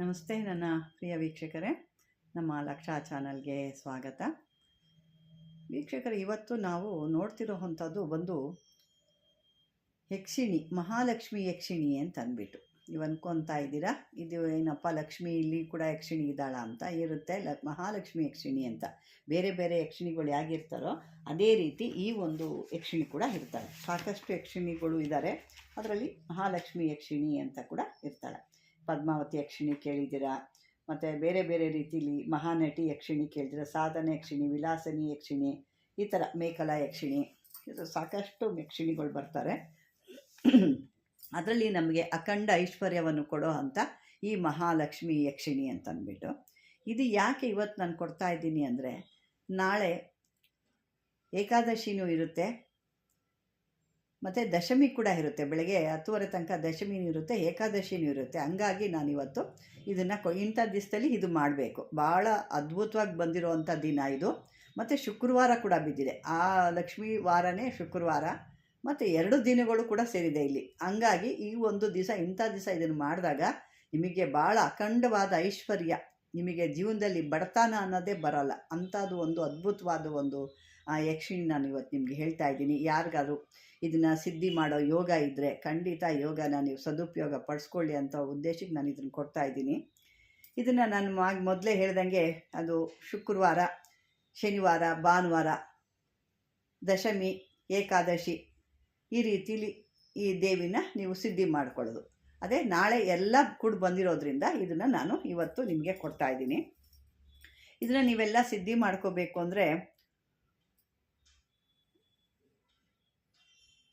ನಮಸ್ತೆ, ನನ್ನ ಪ್ರಿಯ ವೀಕ್ಷಕರೇ. ನಮ್ಮ ಲಕ್ಷ ಚಾನಲ್ಗೆ ಸ್ವಾಗತ. ವೀಕ್ಷಕರೇ, ಇವತ್ತು ನಾವು ನೋಡ್ತಿರೋವಂಥದ್ದು ಒಂದು ಯಕ್ಷಿಣಿ, ಮಹಾಲಕ್ಷ್ಮಿ ಯಕ್ಷಿಣಿ ಅಂತ ಅಂದ್ಬಿಟ್ಟು. ನೀವು ಅನ್ಕೊತಾ ಇದ್ದೀರಾ, ಇದು ಏನಪ್ಪ, ಲಕ್ಷ್ಮಿ ಇಲ್ಲಿ ಕೂಡ ಯಕ್ಷಿಣಿ ಇದ್ದಾಳ ಅಂತ ಇರುತ್ತೆ. ಲ, ಮಹಾಲಕ್ಷ್ಮಿ ಯಕ್ಷಿಣಿ ಅಂತ ಬೇರೆ ಬೇರೆ ಯಕ್ಷಿಣಿಗಳು ಹೇಗಿರ್ತಾರೋ ಅದೇ ರೀತಿ ಈ ಒಂದು ಯಕ್ಷಿಣಿ ಕೂಡ ಇರ್ತಾಳೆ. ಸಾಕಷ್ಟು ಯಕ್ಷಿಣಿಗಳು ಇದ್ದಾರೆ ಅದರಲ್ಲಿ ಮಹಾಲಕ್ಷ್ಮಿ ಯಕ್ಷಿಣಿ ಅಂತ ಕೂಡ ಇರ್ತಾಳೆ. ಪದ್ಮಾವತಿ ಯಕ್ಷಿಣಿ ಕೇಳಿದ್ದೀರಾ? ಮತ್ತು ಬೇರೆ ಬೇರೆ ರೀತಿಲಿ ಮಹಾನಟಿ ಯಕ್ಷಿಣಿ ಕೇಳಿದಿರ ಸಾಧನ ಯಕ್ಷಿಣಿ, ವಿಲಾಸನಿ ಯಕ್ಷಿಣಿ, ಈ ಥರ ಮೇಕಲಾ ಯಕ್ಷಿಣಿ ಇದು ಸಾಕಷ್ಟು ಯಕ್ಷಿಣಿಗಳು ಬರ್ತಾರೆ. ಅದರಲ್ಲಿ ನಮಗೆ ಅಖಂಡ ಐಶ್ವರ್ಯವನ್ನು ಕೊಡೋ ಅಂತ ಈ ಮಹಾಲಕ್ಷ್ಮಿ ಯಕ್ಷಿಣಿ ಅಂತಂದ್ಬಿಟ್ಟು. ಇದು ಯಾಕೆ ಇವತ್ತು ನಾನು ಕೊಡ್ತಾ ಇದ್ದೀನಿ ಅಂದರೆ, ನಾಳೆ ಏಕಾದಶಿನೂ ಇರುತ್ತೆ. ಮತ್ತು ದಶಮಿ ಕೂಡ ಇರುತ್ತೆ. ಬೆಳಗ್ಗೆ ಹತ್ತುವರೆ ತನಕ ದಶಮಿನೂ ಇರುತ್ತೆ ಏಕಾದಶಿನೂ ಇರುತ್ತೆ. ಹಂಗಾಗಿ ನಾನು ಇವತ್ತು ಇದನ್ನು ಕೊ, ಇಂಥ ದಿವಸದಲ್ಲಿ ಇದು ಮಾಡಬೇಕು. ಭಾಳ ಅದ್ಭುತವಾಗಿ ಬಂದಿರುವಂಥ ದಿನ ಇದು. ಮತ್ತು ಶುಕ್ರವಾರ ಕೂಡ ಬಿದ್ದಿದೆ. ಆ ಲಕ್ಷ್ಮೀ ವಾರನೇ ಶುಕ್ರವಾರ. ಮತ್ತು ಎರಡು ದಿನಗಳು ಕೂಡ ಸೇರಿದೆ ಇಲ್ಲಿ. ಹಂಗಾಗಿ ಈ ಒಂದು ದಿವಸ ಇಂಥ ದಿವಸ ಇದನ್ನು ಮಾಡಿದಾಗ ನಿಮಗೆ ಭಾಳ ಅಖಂಡವಾದ ಐಶ್ವರ್ಯ. ನಿಮಗೆ ಜೀವನದಲ್ಲಿ ಬಡತನ ಅನ್ನೋದೇ ಬರಲ್ಲ. ಅಂಥದ್ದು ಒಂದು ಅದ್ಭುತವಾದ ಒಂದು ಯಕ್ಷಿಣಿ ನಾನು ಇವತ್ತು ನಿಮಗೆ ಹೇಳ್ತಾ ಇದ್ದೀನಿ. ಯಾರಿಗಾದ್ರು ಇದನ್ನು ಸಿದ್ಧಿ ಮಾಡೋ ಯೋಗ ಇದ್ದರೆ ಖಂಡಿತ ಯೋಗನ ನೀವು ಸದುಪಯೋಗ ಪಡಿಸ್ಕೊಳ್ಳಿ ಅಂತ ಉದ್ದೇಶಕ್ಕೆ ನಾನು ಇದನ್ನು ಕೊಡ್ತಾ ಇದ್ದೀನಿ. ಇದನ್ನು ನಾನು ಮಾ ಮೊದಲೇ ಹೇಳ್ದಂಗೆ ಅದು ಶುಕ್ರವಾರ, ಶನಿವಾರ, ಭಾನುವಾರ, ದಶಮಿ, ಏಕಾದಶಿ ಈ ರೀತಿಲಿ ಈ ದೇವಿನ ನೀವು ಸಿದ್ಧಿ ಮಾಡ್ಕೊಳ್ಳೋದು. ಅದೇ ನಾಳೆ ಎಲ್ಲ ಕೂಡ ಬಂದಿರೋದ್ರಿಂದ ಇದನ್ನು ನಾನು ಇವತ್ತು ನಿಮಗೆ ಕೊಡ್ತಾ ಇದ್ದೀನಿ. ಇದನ್ನು ನೀವೆಲ್ಲ ಸಿದ್ಧಿ ಮಾಡ್ಕೋಬೇಕು ಅಂದರೆ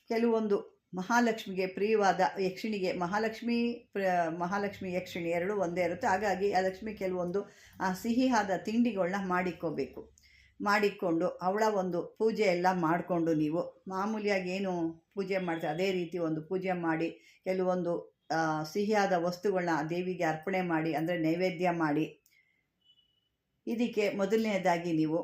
ಕೆಲವೊಂದು ಮಹಾಲಕ್ಷ್ಮಿಗೆ ಪ್ರಿಯವಾದ ಯಕ್ಷಿಣಿಗೆ ಮಹಾಲಕ್ಷ್ಮಿ, ಪ್ರ, ಮಹಾಲಕ್ಷ್ಮಿ ಯಕ್ಷಿಣಿ ಎರಡೂ ಒಂದೇ ಇರುತ್ತೆ. ಹಾಗಾಗಿ ಆ ಲಕ್ಷ್ಮಿ ಕೆಲವೊಂದು ಆ ಸಿಹಿಯಾದ ತಿಂಡಿಗಳನ್ನ ಮಾಡಿಕೋಬೇಕು ಮಾಡಿಕೊಂಡು ಅವಳ ಒಂದು ಪೂಜೆ ಎಲ್ಲ ಮಾಡಿಕೊಂಡು ನೀವು ಮಾಮೂಲಿಯಾಗಿ ಏನು ಪೂಜೆ ಮಾಡ್ತೀವಿ ಅದೇ ರೀತಿ ಒಂದು ಪೂಜೆ ಮಾಡಿ ಕೆಲವೊಂದು ಸಿಹಿಯಾದ ವಸ್ತುಗಳನ್ನ ದೇವಿಗೆ ಅರ್ಪಣೆ ಮಾಡಿ, ಅಂದರೆ ನೈವೇದ್ಯ ಮಾಡಿ. ಇದಕ್ಕೆ ಮೊದಲನೇದಾಗಿ ನೀವು,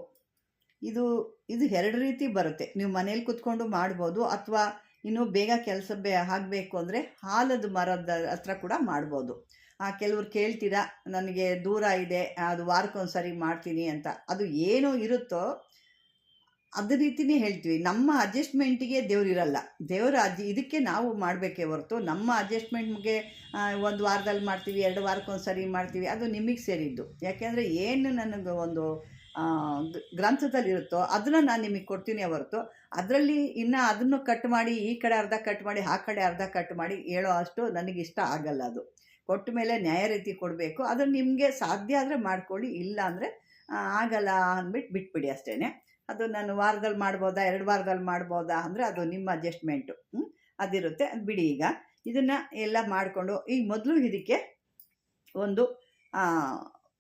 ಇದು ಇದು ಎರಡು ರೀತಿ ಬರುತ್ತೆ. ನೀವು ಮನೇಲಿ ಕುತ್ಕೊಂಡು ಮಾಡ್ಬೋದು, ಅಥವಾ ಇನ್ನೂ ಬೇಗ ಕೆಲಸ ಬೇ, ಆಗಬೇಕು ಅಂದರೆ ಹಾಲದ ಮರದ ಹತ್ರ ಕೂಡ ಮಾಡ್ಬೋದು. ಆ, ಕೆಲವರು ಕೇಳ್ತೀರಾ, ನನಗೆ ದೂರ ಇದೆ, ಅದು ವಾರಕ್ಕೊಂದು ಸರಿ ಮಾಡ್ತೀನಿ ಅಂತ. ಅದು ಏನು ಇರುತ್ತೋ ಅದೇ ರೀತಿನೇ ಹೇಳ್ತೀವಿ. ನಮ್ಮ ಅಡ್ಜಸ್ಟ್ಮೆಂಟಿಗೆ ದೇವರಿರಲ್ಲ ದೇವರ ಅಜ್ ಇದಕ್ಕೆ ನಾವು ಮಾಡಬೇಕೇ ಹೊರತು ನಮ್ಮ ಅಡ್ಜಸ್ಟ್ಮೆಂಟ್ಗೆ ಒಂದು ವಾರದಲ್ಲಿ ಮಾಡ್ತೀವಿ, ಎರಡು ವಾರಕ್ಕೊಂದು ಸರಿ ಮಾಡ್ತೀವಿ, ಅದು ನಿಮಗೆ ಸೇರಿದ್ದು. ಯಾಕೆಂದರೆ ಏನು ನನಗೆ ಒಂದು ಗ್ರಂಥದಲ್ಲಿರುತ್ತೋ ಅದನ್ನು ನಾನು ನಿಮಗೆ ಕೊಡ್ತೀನಿ ಹೊರತು. ಅದರಲ್ಲಿ ಇನ್ನು ಅದನ್ನು ಕಟ್ ಮಾಡಿ, ಈ ಕಡೆ ಅರ್ಧ ಕಟ್ ಮಾಡಿ, ಆ ಕಡೆ ಅರ್ಧ ಕಟ್ ಮಾಡಿ ಹೇಳೋ ಅಷ್ಟು ನನಗಿಷ್ಟ ಆಗಲ್ಲ ಅದು. ಕೊಟ್ಟ ಮೇಲೆ ನ್ಯಾಯ ರೀತಿ ಕೊಡಬೇಕು. ಅದು ನಿಮಗೆ ಸಾಧ್ಯ ಆದರೆ ಮಾಡ್ಕೊಳ್ಳಿ ಇಲ್ಲ ಅಂದರೆ ಆಗಲ್ಲ ಅಂದ್ಬಿಟ್ಟು ಬಿಟ್ಬಿಡಿ ಅಷ್ಟೇ ಅದು ನಾನು ವಾರದಲ್ಲಿ ಮಾಡ್ಬೋದಾ, ಎರಡು ವಾರದಲ್ಲಿ ಮಾಡ್ಬೋದಾ ಅಂದರೆ ಅದು ನಿಮ್ಮ ಅಡ್ಜಸ್ಟ್ಮೆಂಟು ಅದಿರುತ್ತೆ. ಅದು ಬಿಡಿ ಈಗ. ಇದನ್ನು ಎಲ್ಲ ಮಾಡಿಕೊಂಡು ಈಗ ಮೊದಲು ಇದಕ್ಕೆ ಒಂದು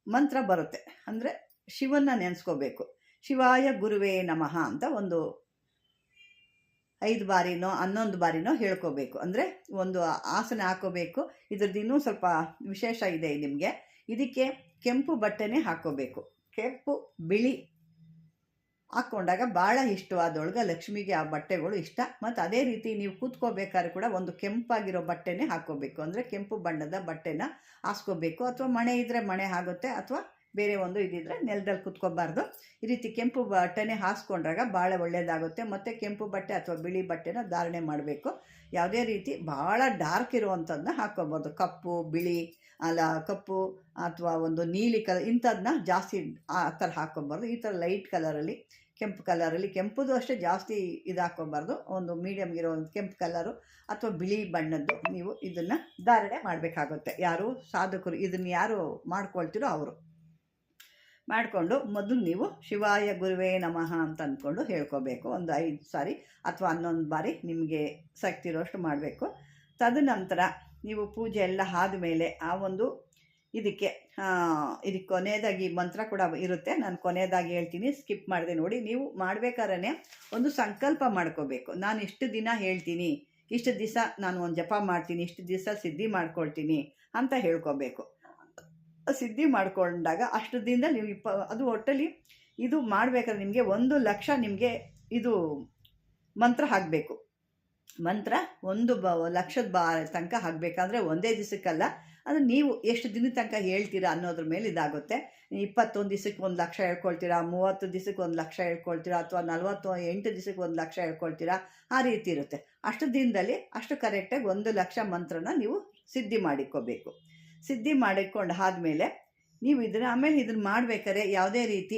ಮಂತ್ರ ಬರುತ್ತೆ. ಅಂದರೆ ಶಿವನ ನೆನೆಸ್ಕೋಬೇಕು. ಶಿವಾಯ ಗುರುವೇ ನಮಃ ಅಂತ ಒಂದು ಐದು ಬಾರಿನೋ, ಹನ್ನೊಂದು ಬಾರಿನೋ ಹೇಳ್ಕೋಬೇಕು. ಅಂದರೆ ಒಂದು ಆಸನ ಹಾಕೋಬೇಕು. ಇದ್ರದ್ದು ಇನ್ನೂ ಸ್ವಲ್ಪ ವಿಶೇಷ ಇದೆ ನಿಮಗೆ. ಇದಕ್ಕೆ ಕೆಂಪು ಬಟ್ಟೆನೇ ಹಾಕೋಬೇಕು. ಕೆಂಪು ಬಿಳಿ ಹಾಕ್ಕೊಂಡಾಗ ಭಾಳ ಇಷ್ಟವಾದೊಳಗೆ ಲಕ್ಷ್ಮಿಗೆ ಆ ಬಟ್ಟೆಗಳು ಇಷ್ಟ. ಮತ್ತು ಅದೇ ರೀತಿ ನೀವು ಕೂತ್ಕೋಬೇಕಾದ್ರೆ ಕೂಡ ಒಂದು ಕೆಂಪಾಗಿರೋ ಬಟ್ಟೆನೇ ಹಾಕ್ಕೋಬೇಕು. ಅಂದರೆ ಕೆಂಪು ಬಣ್ಣದ ಬಟ್ಟೆನ ಹಾಸ್ಕೋಬೇಕು. ಅಥವಾ ಮಣೆ ಇದ್ದರೆ ಮಣೆ ಆಗುತ್ತೆ, ಅಥವಾ ಬೇರೆ ಒಂದು ಇದಿದ್ರೆ ನೆಲದಲ್ಲಿ ಕುತ್ಕೋಬಾರ್ದು. ಈ ರೀತಿ ಕೆಂಪು ಬಟ್ಟೆನೇ ಹಾಸ್ಕೊಂಡ್ರಾಗ ಭಾಳ ಒಳ್ಳೆಯದಾಗುತ್ತೆ ಮತ್ತು ಕೆಂಪು ಬಟ್ಟೆ ಅಥವಾ ಬಿಳಿ ಬಟ್ಟೆನ ಧಾರಣೆ ಮಾಡಬೇಕು. ಯಾವುದೇ ರೀತಿ ಭಾಳ ಡಾರ್ಕ್ ಇರುವಂಥದ್ದನ್ನ ಹಾಕ್ಕೋಬೋದು ಕಪ್ಪು, ಬಿಳಿ ಅಲ್ಲ ಕಪ್ಪು ಅಥವಾ ಒಂದು ನೀಲಿ ಕಲರ್ ಇಂಥದನ್ನ ಜಾಸ್ತಿ ಆ ಥರ ಹಾಕ್ಕೊಬಾರ್ದು. ಈ ಥರ ಲೈಟ್ ಕಲರಲ್ಲಿ ಕೆಂಪು ಕಲರಲ್ಲಿ ಕೆಂಪುದು ಅಷ್ಟೇ ಜಾಸ್ತಿ ಇದಾಕೋಬಾರ್ದು ಒಂದು ಮೀಡಿಯಮ್ ಇರೋ ಒಂದು ಕೆಂಪು ಕಲರು ಅಥವಾ ಬಿಳಿ ಬಣ್ಣದ್ದು ನೀವು ಇದನ್ನು ಧಾರಣೆ ಮಾಡಬೇಕಾಗುತ್ತೆ. ಯಾರು ಸಾಧಕರು ಇದನ್ನು ಯಾರು ಮಾಡ್ಕೊಳ್ತೀರೋ ಅವರು. ಮಾಡಿಕೊಂಡು ಮೊದಲು ನೀವು ಶಿವಾಯ ಗುರುವೇ ನಮಃ ಅಂತ ಅಂದ್ಕೊಂಡು ಹೇಳ್ಕೋಬೇಕು. ಒಂದು ಐದು ಸಾರಿ ಅಥವಾ ಹನ್ನೊಂದು ಬಾರಿ ನಿಮಗೆ ಶಕ್ತಿ ಇರೋಷ್ಟು ಮಾಡಬೇಕು. ತದನಂತರ ನೀವು ಪೂಜೆ ಎಲ್ಲ ಆದಮೇಲೆ ಆ ಒಂದು ಇದಕ್ಕೆ ಇದಕ್ಕೆ ಕೊನೆಯದಾಗಿ ಮಂತ್ರ ಕೂಡ ಇರುತ್ತೆ. ನಾನು ಕೊನೆಯದಾಗಿ ಹೇಳ್ತೀನಿ. ಸ್ಕಿಪ್ ಮಾಡಿದೆ ನೋಡಿ. ನೀವು ಮಾಡಬೇಕಾದ್ರೆ ಒಂದು ಸಂಕಲ್ಪ ಮಾಡ್ಕೋಬೇಕು. ನಾನು ಇಷ್ಟು ದಿನ ಹೇಳ್ತೀನಿ. ಇಷ್ಟು ದಿವಸ ನಾನು ಒಂದು ಜಪ ಮಾಡ್ತೀನಿ. ಇಷ್ಟು ದಿವಸ ಸಿದ್ಧಿ ಮಾಡ್ಕೊಳ್ತೀನಿ ಅಂತ ಹೇಳ್ಕೋಬೇಕು. ಸಿದ್ಧಿ ಮಾಡಿಕೊಂಡಾಗ ಅಷ್ಟು ದಿನದ ನೀವು ಇಪ್ಪ, ಅದು ಒಟ್ಟಲ್ಲಿ ಇದು ಮಾಡಬೇಕಾದ್ರೆ ನಿಮಗೆ ಒಂದು ಲಕ್ಷ ನಿಮಗೆ ಇದು ಮಂತ್ರ ಹಾಕಬೇಕು. ಮಂತ್ರ ಒಂದು ಬ, ಲಕ್ಷದ ಬಾ, ತನಕ ಹಾಕಬೇಕಂದ್ರೆ ಒಂದೇ ದಿವಸಕ್ಕಲ್ಲ. ಅದು ನೀವು ಎಷ್ಟು ದಿನದ ತನಕ ಹೇಳ್ತೀರಾ ಅನ್ನೋದ್ರ ಮೇಲೆ ಇದಾಗುತ್ತೆ. ಇಪ್ಪತ್ತೊಂದು ದಿವಸಕ್ಕೆ ಒಂದು ಲಕ್ಷ ಹೇಳ್ಕೊಳ್ತೀರಾ, ಮೂವತ್ತು ದಿವಸಕ್ಕೆ ಒಂದು ಲಕ್ಷ ಹೇಳ್ಕೊಳ್ತೀರಾ, ಅಥವಾ ನಲ್ವತ್ತು, ಎಂಟು ದಿವಸಕ್ಕೆ ಒಂದು ಲಕ್ಷ ಹೇಳ್ಕೊಳ್ತೀರಾ, ಆ ರೀತಿ ಇರುತ್ತೆ. ಅಷ್ಟು ದಿನದಲ್ಲಿ ಅಷ್ಟು ಕರೆಕ್ಟಾಗಿ ಒಂದು ಲಕ್ಷ ಮಂತ್ರನ ನೀವು ಸಿದ್ಧಿ ಮಾಡಿಕೋಬೇಕು. ಸಿದ್ಧಿ ಮಾಡಿಕೊಂಡು ಆದಮೇಲೆ ನೀವು ಇದನ್ನು ಆಮೇಲೆ ಇದನ್ನು ಮಾಡಬೇಕಾದ್ರೆ ಯಾವುದೇ ರೀತಿ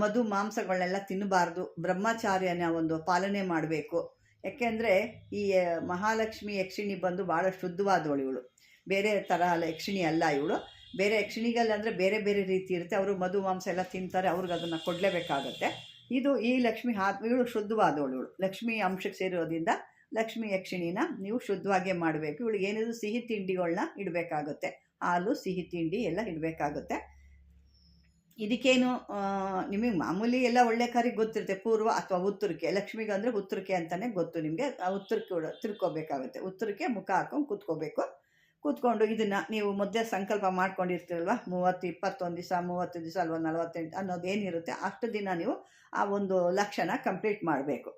ಮಧು ಮಾಂಸಗಳನ್ನೆಲ್ಲ ತಿನ್ನಬಾರ್ದು, ಬ್ರಹ್ಮಚಾರ್ಯನ ಒಂದು ಪಾಲನೆ ಮಾಡಬೇಕು. ಯಾಕೆಂದರೆ ಈ ಮಹಾಲಕ್ಷ್ಮಿ ಯಕ್ಷಿಣಿ ಬಂದು ಭಾಳ ಶುದ್ಧವಾದವಳು ಇವಳು. ಬೇರೆ ಥರ ಅಲ್ಲ, ಯಕ್ಷಿಣಿ ಅಲ್ಲ ಇವಳು. ಬೇರೆ ಯಕ್ಷಿಣಿಗಲ್ಲ ಅಂದರೆ ಬೇರೆ ಬೇರೆ ರೀತಿ ಇರುತ್ತೆ. ಅವರು ಮಧು ಮಾಂಸ ಎಲ್ಲ ತಿಂತಾರೆ, ಅವ್ರಿಗೆ ಅದನ್ನು ಕೊಡಲೇಬೇಕಾಗತ್ತೆ. ಇದು ಈ ಲಕ್ಷ್ಮಿ ಹಾ, ಇವಳು ಶುದ್ಧವಾದವಳು ಇವಳು. ಲಕ್ಷ್ಮಿ ಅಂಶಕ್ಕೆ ಸೇರಿರೋದ್ರಿಂದ ಲಕ್ಷ್ಮಿ ಯಕ್ಷಿಣಿನ ನೀವು ಶುದ್ಧವಾಗೇ ಮಾಡಬೇಕು. ಇವಳು ಏನಿದ್ರು ಸಿಹಿ ತಿಂಡಿಗಳನ್ನ ಇಡಬೇಕಾಗುತ್ತೆ. ಹಾಲು, ಸಿಹಿ ತಿಂಡಿ ಎಲ್ಲ ಇಡಬೇಕಾಗುತ್ತೆ. ಇದಕ್ಕೇನು ನಿಮಗೆ ಮಾಮೂಲಿ ಎಲ್ಲ ಒಳ್ಳೆ ಕಾರಿಗೆ ಗೊತ್ತಿರುತ್ತೆ. ಪೂರ್ವ ಅಥವಾ ಉತ್ತರಕ್ಕೆ ಲಕ್ಷ್ಮಿಗೆ ಅಂದರೆ ಉತ್ತರಕ್ಕೆ ಅಂತಲೇ ಗೊತ್ತು ನಿಮಗೆ. ಆ ಉತ್ತರಕ್ಕೆ ತಿರ್ಕೋಬೇಕಾಗುತ್ತೆ ಉತ್ತರಕ್ಕೆ ಮುಖ ಹಾಕೊಂಡು ಕೂತ್ಕೋಬೇಕು. ಕೂತ್ಕೊಂಡು ಇದನ್ನು ನೀವು ಮಧ್ಯೆ ಸಂಕಲ್ಪ ಮಾಡ್ಕೊಂಡಿರ್ತೀರಲ್ವ? ಮೂವತ್ತು, ಇಪ್ಪತ್ತೊಂದು ದಿವಸ, ಮೂವತ್ತು ದಿವಸ ಅಲ್ವಾ ನಲವತ್ತೆಂಟು ಅನ್ನೋದು ಏನಿರುತ್ತೆ, ಅಷ್ಟು ದಿನ ನೀವು ಆ ಒಂದು ಲಕ್ಷಣ ಕಂಪ್ಲೀಟ್ ಮಾಡಬೇಕು.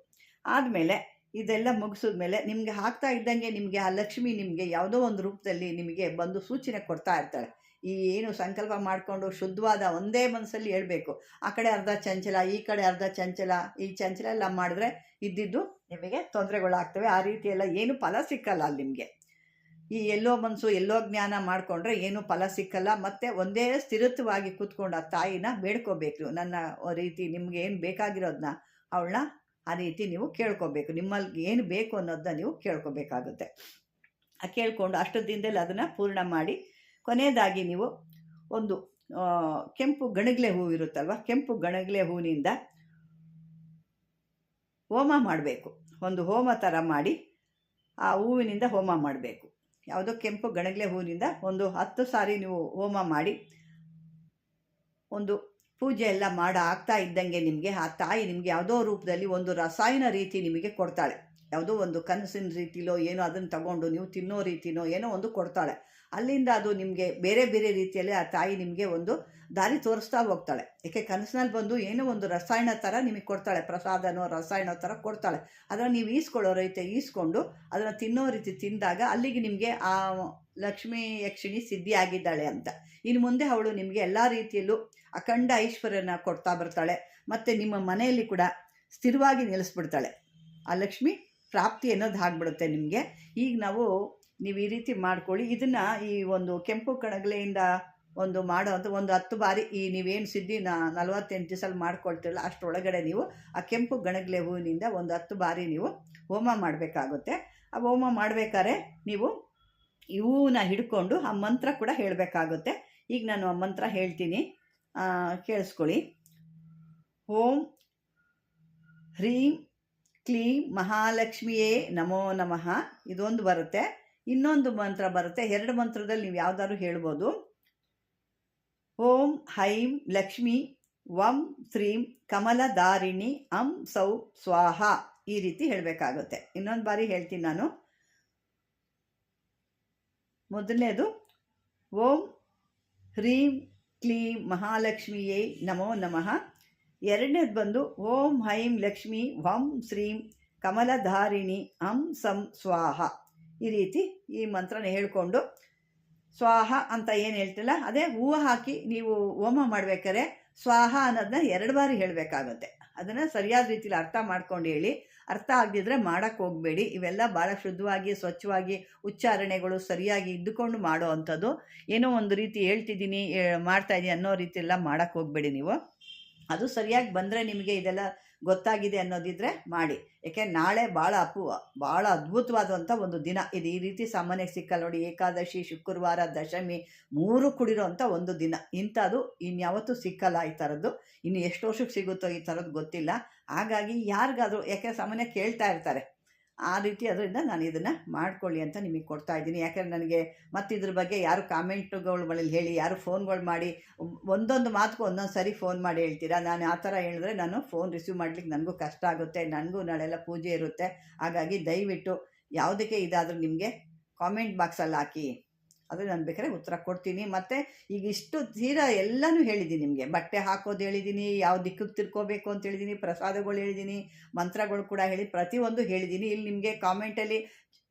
ಆದಮೇಲೆ ಇದೆಲ್ಲ ಮುಗಿಸಿದ್ಮೇಲೆ ನಿಮಗೆ ಹಾಕ್ತಾ ಇದ್ದಂಗೆ ನಿಮಗೆ ಆ ಲಕ್ಷ್ಮಿ ನಿಮಗೆ ಯಾವುದೋ ಒಂದು ರೂಪದಲ್ಲಿ ನಿಮಗೆ ಬಂದು ಸೂಚನೆ ಕೊಡ್ತಾ ಇರ್ತಾಳೆ. ಈ ಏನು ಸಂಕಲ್ಪ ಮಾಡಿಕೊಂಡು ಶುದ್ಧವಾದ ಒಂದೇ ಮನಸ್ಸಲ್ಲಿ ಹೇಳಬೇಕು. ಆ ಕಡೆ ಅರ್ಧ ಚಂಚಲ, ಈ ಕಡೆ ಅರ್ಧ ಚಂಚಲ, ಈ ಚಂಚಲ ಎಲ್ಲ ಮಾಡಿದ್ರೆ ಇದ್ದಿದ್ದು ನಿಮಗೆ ತೊಂದರೆಗಳಾಗ್ತವೆ. ಆ ರೀತಿಯೆಲ್ಲ ಏನು ಫಲ ಸಿಕ್ಕಲ್ಲ ಅಲ್ಲಿ ನಿಮಗೆ. ಈ ಎಲ್ಲೋ ಮನಸ್ಸು ಎಲ್ಲೋ ಜ್ಞಾನ ಮಾಡಿಕೊಂಡ್ರೆ ಏನು ಫಲ ಸಿಕ್ಕಲ್ಲ. ಮತ್ತು ಒಂದೇ ಸ್ಥಿರತ್ವವಾಗಿ ಕೂತ್ಕೊಂಡು ಆ ತಾಯಿನ ಬೇಡ್ಕೋಬೇಕು. ನನ್ನ ರೀತಿ ನಿಮ್ಗೆ ಏನು ಬೇಕಾಗಿರೋದನ್ನ ಅವಳನ್ನ ಆ ರೀತಿ ನೀವು ಕೇಳ್ಕೊಬೇಕು. ನಿಮ್ಮಲ್ಲಿ ಏನು ಬೇಕು ಅನ್ನೋದನ್ನ ನೀವು ಕೇಳ್ಕೊಬೇಕಾಗುತ್ತೆ. ಆ ಕೇಳ್ಕೊಂಡು ಅಷ್ಟು ದಿನದಲ್ಲಿ ಅದನ್ನು ಪೂರ್ಣ ಮಾಡಿ, ಕೊನೆಯದಾಗಿ ನೀವು ಒಂದು ಕೆಂಪು ಗಣಗ್ಲೆ ಹೂವು ಇರುತ್ತಲ್ವ? ಕೆಂಪು ಗಣಗ್ಲೆ ಹೂವಿನಿಂದ ಹೋಮ ಮಾಡಬೇಕು. ಒಂದು ಹೋಮ ಥರ ಮಾಡಿ ಆ ಹೂವಿನಿಂದ ಹೋಮ ಮಾಡಬೇಕು. ಯಾವುದೋ ಕೆಂಪು ಗಣಗಲೆ ಹೂವಿನಿಂದ ಒಂದು ಹತ್ತು ಸಾರಿ ನೀವು ಹೋಮ ಮಾಡಿ, ಒಂದು ಪೂಜೆ ಎಲ್ಲ ಮಾಡ, ಆಗ್ತಾ ಇದ್ದಂಗೆ ನಿಮಗೆ, ಆ ತಾಯಿ ನಿಮಗೆ ಯಾವುದೋ ರೂಪದಲ್ಲಿ ಒಂದು ರಸಾಯನ ರೀತಿ ನಿಮಗೆ ಕೊಡ್ತಾಳೆ. ಯಾವುದೋ ಒಂದು ಕನಸಿನ ರೀತಿಲೋ ಏನೋ ಅದನ್ನು ತಗೊಂಡು ನೀವು ತಿನ್ನೋ ರೀತಿನೋ ಏನೋ ಒಂದು ಕೊಡ್ತಾಳೆ. ಅಲ್ಲಿಂದ ಅದು ನಿಮಗೆ ಬೇರೆ ಬೇರೆ ರೀತಿಯಲ್ಲಿ ಆ ತಾಯಿ ನಿಮಗೆ ಒಂದು ದಾರಿ ತೋರಿಸ್ತಾ ಹೋಗ್ತಾಳೆ. ಏಕೆ ಕನಸಿನಲ್ಲಿ ಬಂದು ಏನೋ ಒಂದು ರಸಾಯನ ಥರ ನಿಮಗೆ ಕೊಡ್ತಾಳೆ, ಪ್ರಸಾದನೋ ರಸಾಯನ ಥರ ಕೊಡ್ತಾಳೆ. ಅದನ್ನು ನೀವು ಈಸ್ಕೊಳ್ಳೋ ರೀತಿ ಈಸ್ಕೊಂಡು ಅದನ್ನು ತಿನ್ನೋ ರೀತಿ ತಿಂದಾಗ ಅಲ್ಲಿಗೆ ನಿಮಗೆ ಆ ಲಕ್ಷ್ಮೀ ಯಕ್ಷಿಣಿ ಸಿದ್ಧಿ ಆಗಿದ್ದಾಳೆ ಅಂತ. ಇನ್ನು ಮುಂದೆ ಅವಳು ನಿಮಗೆ ಎಲ್ಲ ರೀತಿಯಲ್ಲೂ ಅಖಂಡ ಐಶ್ವರ್ಯನ ಕೊಡ್ತಾ ಬರ್ತಾಳೆ. ಮತ್ತು ನಿಮ್ಮ ಮನೆಯಲ್ಲಿ ಕೂಡ ಸ್ಥಿರವಾಗಿ ನಿಲ್ಲಿಸ್ಬಿಡ್ತಾಳೆ ಆ ಲಕ್ಷ್ಮಿ ಪ್ರಾಪ್ತಿ ಅನ್ನೋದು ಆಗ್ಬಿಡುತ್ತೆ ನಿಮಗೆ. ಈಗ ನಾವು ನೀವು ಈ ರೀತಿ ಮಾಡ್ಕೊಳ್ಳಿ. ಇದನ್ನು ಈ ಒಂದು ಕೆಂಪು ಕಣಗಲೆಯಿಂದ ಒಂದು ಮಾಡೋ ಅಂತ ಒಂದು ಹತ್ತು ಬಾರಿ ಈ ನೀವೇನು ಸಿದ್ಧಿ ನಾ ನಲವತ್ತೆಂಟು ದಿವಸಲ್ಲಿ ಮಾಡ್ಕೊಳ್ತಿರಲ್ಲ, ಅಷ್ಟರೊಳಗಡೆ ನೀವು ಆ ಕೆಂಪು ಗಣಗಲೆ ಹೂವಿನಿಂದ ಒಂದು ಹತ್ತು ಬಾರಿ ನೀವು ಹೋಮ ಮಾಡಬೇಕಾಗುತ್ತೆ. ಆ ಹೋಮ ಮಾಡಬೇಕಾದ್ರೆ ನೀವು ಈ ಹೂವನ್ನ ಹಿಡ್ಕೊಂಡು ಆ ಮಂತ್ರ ಕೂಡ ಹೇಳಬೇಕಾಗುತ್ತೆ. ಈಗ ನಾನು ಆ ಮಂತ್ರ ಹೇಳ್ತೀನಿ. ಕೇಳಿಸ್ಕೊಳ್ಳಿ. ಓಂ ಹ್ರೀಂ ಕ್ಲೀಂ ಮಹಾಲಕ್ಷ್ಮಿಯೇ ನಮೋ ನಮಃ. ಇದೊಂದು ಬರುತ್ತೆ. ಇನ್ನೊಂದು ಮಂತ್ರ ಬರುತ್ತೆ. ಎರಡು ಮಂತ್ರದಲ್ಲಿ ನೀವು ಯಾವ್ದಾದ್ರು ಹೇಳ್ಬೋದು. ಓಂ ಹೈಂ ಲಕ್ಷ್ಮಿ, ವಂ ಶ್ರೀಂ ಕಮಲದಾರಿಣಿ, ಅಂ ಸೌ ಸ್ವಾಹ ಈ ರೀತಿ ಹೇಳಬೇಕಾಗುತ್ತೆ. ಇನ್ನೊಂದು ಬಾರಿ ಹೇಳ್ತೀನಿ ನಾನು. ಮೊದಲನೇದು, ಓಂ ಹ್ರೀಂ ಕ್ಲೀಂ ಮಹಾಲಕ್ಷ್ಮಿಯೇ ನಮೋ ನಮಃ. ಎರಡನೇದು ಬಂದು ಓಂ ಹೈಂ ಲಕ್ಷ್ಮಿ ವಂ ಶ್ರೀಂ ಕಮಲಧಾರಿಣಿ ಅಂ ಸಂ ಸ್ವಾಹ. ಈ ರೀತಿ ಈ ಮಂತ್ರನ ಹೇಳ್ಕೊಂಡು ಸ್ವಾಹ ಅಂತ ಏನು ಹೇಳ್ತಿಲ್ಲ, ಅದೇ ಹೂವು ಹಾಕಿ ನೀವು ಹೋಮ ಮಾಡ್ಬೇಕಾದ್ರೆ ಸ್ವಾಹ ಅನ್ನೋದನ್ನ ಎರಡು ಬಾರಿ ಹೇಳಬೇಕಾಗತ್ತೆ. ಅದನ್ನು ಸರಿಯಾದ ರೀತಿಯಲ್ಲಿ ಅರ್ಥ ಮಾಡ್ಕೊಂಡು ಹೇಳಿ. ಅರ್ಥ ಆಗದಿದ್ರೆ ಮಾಡೋಕ್ಕೆ ಹೋಗಬೇಡಿ. ಇವೆಲ್ಲ ಭಾಳ ಶುದ್ಧವಾಗಿ, ಸ್ವಚ್ಛವಾಗಿ ಉಚ್ಚಾರಣೆಗಳು ಸರಿಯಾಗಿ ಇದ್ದುಕೊಂಡು ಮಾಡೋ ಅಂಥದ್ದು. ಏನೋ ಒಂದು ರೀತಿ ಹೇಳ್ತಿದ್ದೀನಿ, ಏ- ಮಾಡ್ತಾ ಇದ್ದೀನಿ ಅನ್ನೋ ರೀತಿ ಎಲ್ಲ ಮಾಡೋಕ್ಕೆ ಹೋಗಬೇಡಿ ನೀವು. ಅದು ಸರಿಯಾಗಿ ಬಂದರೆ ನಿಮಗೆ ಇದೆಲ್ಲ ಗೊತ್ತಾಗಿದೆ ಅನ್ನೋದಿದ್ರೆ ಮಾಡಿ. ಯಾಕೆ ನಾಳೆ ಭಾಳ ಅಪು, ಭಾಳ ಅದ್ಭುತವಾದಂಥ ಒಂದು ದಿನ. ಇದು ಈ ರೀತಿ ಸಾಮಾನ್ಯಕ್ಕೆ ಸಿಕ್ಕಲ್ಲ ನೋಡಿ, ಏಕಾದಶಿ, ಶುಕ್ರವಾರ, ದಶಮಿ, ಮೂರು ಕುಡಿರೋಂಥ ಒಂದು ದಿನ. ಇಂಥದ್ದು ಇನ್ಯಾವತ್ತೂ ಸಿಕ್ಕಲ್ಲ ಈ ಥರದ್ದು. ಇನ್ನು ಎಷ್ಟು ವರ್ಷಕ್ಕೆ ಸಿಗುತ್ತೋ ಈ ಥರದ್ದು ಗೊತ್ತಿಲ್ಲ. ಹಾಗಾಗಿ ಯಾರಿಗಾದರೂ, ಯಾಕೆ ಸಾಮಾನ್ಯ ಕೇಳ್ತಾ ಇರ್ತಾರೆ ಆ ರೀತಿ ಅದರಿಂದ ನಾನು ಇದನ್ನು ಮಾಡ್ಕೊಳ್ಳಿ ಅಂತ ನಿಮಗೆ ಕೊಡ್ತಾ ಇದ್ದೀನಿ. ಯಾಕಂದರೆ ನನಗೆ ಮತ್ತು ಇದ್ರ ಬಗ್ಗೆ ಯಾರು ಕಾಮೆಂಟುಗಳು ಹೇಳಿ, ಯಾರು ಫೋನ್ಗಳು ಮಾಡಿ, ಒಂದೊಂದು ಮಾತುಗೂ ಒಂದೊಂದು ಸರಿ ಫೋನ್ ಮಾಡಿ ಹೇಳ್ತೀರಾ? ನಾನು ಆ ಥರ ಹೇಳಿದ್ರೆ ನಾನು ಫೋನ್ ರಿಸೀವ್ ಮಾಡ್ಲಿಕ್ಕೆ ನನಗೂ ಕಷ್ಟ ಆಗುತ್ತೆ, ನನಗೂ ನಾಳೆಲ್ಲ ಪೂಜೆ ಇರುತ್ತೆ. ಹಾಗಾಗಿ ದಯವಿಟ್ಟು ಯಾವುದಕ್ಕೆ ಇದಾದರೂ ನಿಮಗೆ ಕಾಮೆಂಟ್ ಬಾಕ್ಸಲ್ಲಿ ಹಾಕಿ. ಆದರೆ ನಾನು ಬೇಕಾದ್ರೆ ಉತ್ತರ ಕೊಡ್ತೀನಿ. ಮತ್ತು ಈಗ ಇಷ್ಟು ತೀರಾ ಎಲ್ಲನೂ ಹೇಳಿದ್ದೀನಿ ನಿಮಗೆ. ಬಟ್ಟೆ ಹಾಕೋದು ಹೇಳಿದ್ದೀನಿ ಯಾವ ದಿಕ್ಕಿಗೆ ತಿರ್ಕೋಬೇಕು ಅಂತ ಹೇಳಿದ್ದೀನಿ ಪ್ರಸಾದಗಳು ಹೇಳಿದ್ದೀನಿ ಮಂತ್ರಗಳು ಕೂಡ ಹೇಳಿ ಪ್ರತಿಯೊಂದು ಹೇಳಿದ್ದೀನಿ ಇಲ್ಲಿ ನಿಮಗೆ ಕಾಮೆಂಟಲ್ಲಿ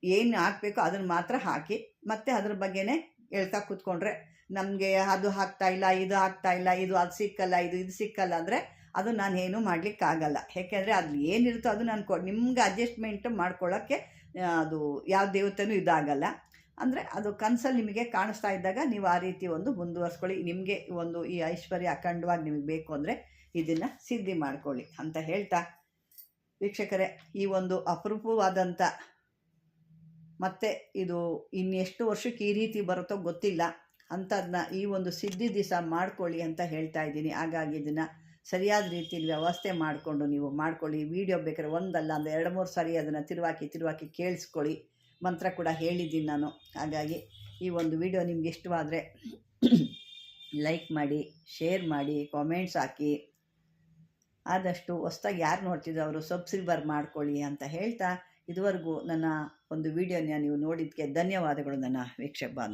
ಏನು ಹಾಕಬೇಕು ಅದನ್ನು ಮಾತ್ರ ಹಾಕಿ, ಮತ್ತು ಅದ್ರ ಬಗ್ಗೆನೇ ಹೇಳ್ತಾ ಕೂತ್ಕೊಂಡ್ರೆ ನಮಗೆ ಅದು ಹಾಕ್ತಾ ಇಲ್ಲ, ಇದು ಹಾಕ್ತಾ ಇಲ್ಲ, ಇದು ಅದು ಸಿಕ್ಕಲ್ಲ, ಇದು ಇದು ಸಿಕ್ಕಲ್ಲ ಅಂದರೆ ಅದು ನಾನು ಏನೂ ಮಾಡಲಿಕ್ಕಾಗಲ್ಲ. ಯಾಕೆಂದರೆ ಅದು ಏನಿರುತ್ತೋ ಅದು ನಾನು ಕೊ, ನಿಮ್ಗೆ ಅಡ್ಜಸ್ಟ್ಮೆಂಟ್ ಮಾಡ್ಕೊಳ್ಳೋಕ್ಕೆ ಅದು ಯಾವ ದೇವತೆನೂ ಇದಾಗಲ್ಲ. ಅಂದರೆ ಅದು ಕನಸಲ್ಲಿ ನಿಮಗೆ ಕಾಣಿಸ್ತಾ ಇದ್ದಾಗ ನೀವು ಆ ರೀತಿ ಒಂದು ಮುಂದುವರ್ಸ್ಕೊಳ್ಳಿ. ನಿಮಗೆ ಒಂದು ಈ ಐಶ್ವರ್ಯ ಅಖಂಡವಾಗಿ ನಿಮಗೆ ಬೇಕು ಅಂದರೆ ಇದನ್ನು ಸಿದ್ಧಿ ಮಾಡ್ಕೊಳ್ಳಿ ಅಂತ ಹೇಳ್ತಾ ವೀಕ್ಷಕರೇ, ಈ ಒಂದು ಅಪರೂಪವಾದಂಥ ಮತ್ತೆ ಇದು ಇನ್ನೆಷ್ಟು ವರ್ಷಕ್ಕೆ ಈ ರೀತಿ ಬರುತ್ತೋ ಗೊತ್ತಿಲ್ಲ. ಅಂಥದನ್ನ ಈ ಒಂದು ಸಿದ್ಧಿ ದಿವಸ ಮಾಡ್ಕೊಳ್ಳಿ ಅಂತ ಹೇಳ್ತಾ ಇದ್ದೀನಿ. ಹಾಗಾಗಿ ಇದನ್ನು ಸರಿಯಾದ ರೀತಿಯಲ್ಲಿ ವ್ಯವಸ್ಥೆ ಮಾಡಿಕೊಂಡು ನೀವು ಮಾಡ್ಕೊಳ್ಳಿ. ವಿಡಿಯೋ ಬೇಕಾದ್ರೆ ಒಂದಲ್ಲ ಅಂದರೆ ಎರಡು ಮೂರು ಸಾರಿ ಅದನ್ನು ತಿರುವಾಕಿ ತಿರುವಾಕಿ ಕೇಳಿಸ್ಕೊಳ್ಳಿ. ಮಂತ್ರ ಕೂಡ ಹೇಳಿದ್ದೀನಿ ನಾನು. ಹಾಗಾಗಿ ಈ ಒಂದು ವಿಡಿಯೋ ನಿಮ್ಗೆ ಇಷ್ಟವಾದರೆ ಲೈಕ್ ಮಾಡಿ ಶೇರ್ ಮಾಡಿ ಕಾಮೆಂಟ್ಸ್ ಹಾಕಿ. ಆದಷ್ಟು ಹೊಸ್ದಾಗಿ ಯಾರು ನೋಡ್ತಿದ್ರು ಅವರು ಸಬ್ಸ್ಕ್ರೈಬರ್ ಮಾಡ್ಕೊಳ್ಳಿ ಅಂತ ಹೇಳ್ತಾ ಇದುವರೆಗೂ ನನ್ನ ಒಂದು ವಿಡಿಯೋನ ನೀವು ನೋಡಿದ್ದಕ್ಕೆ ಧನ್ಯವಾದಗಳು ನನ್ನ ವೀಕ್ಷಕ ಬಾಂಧವ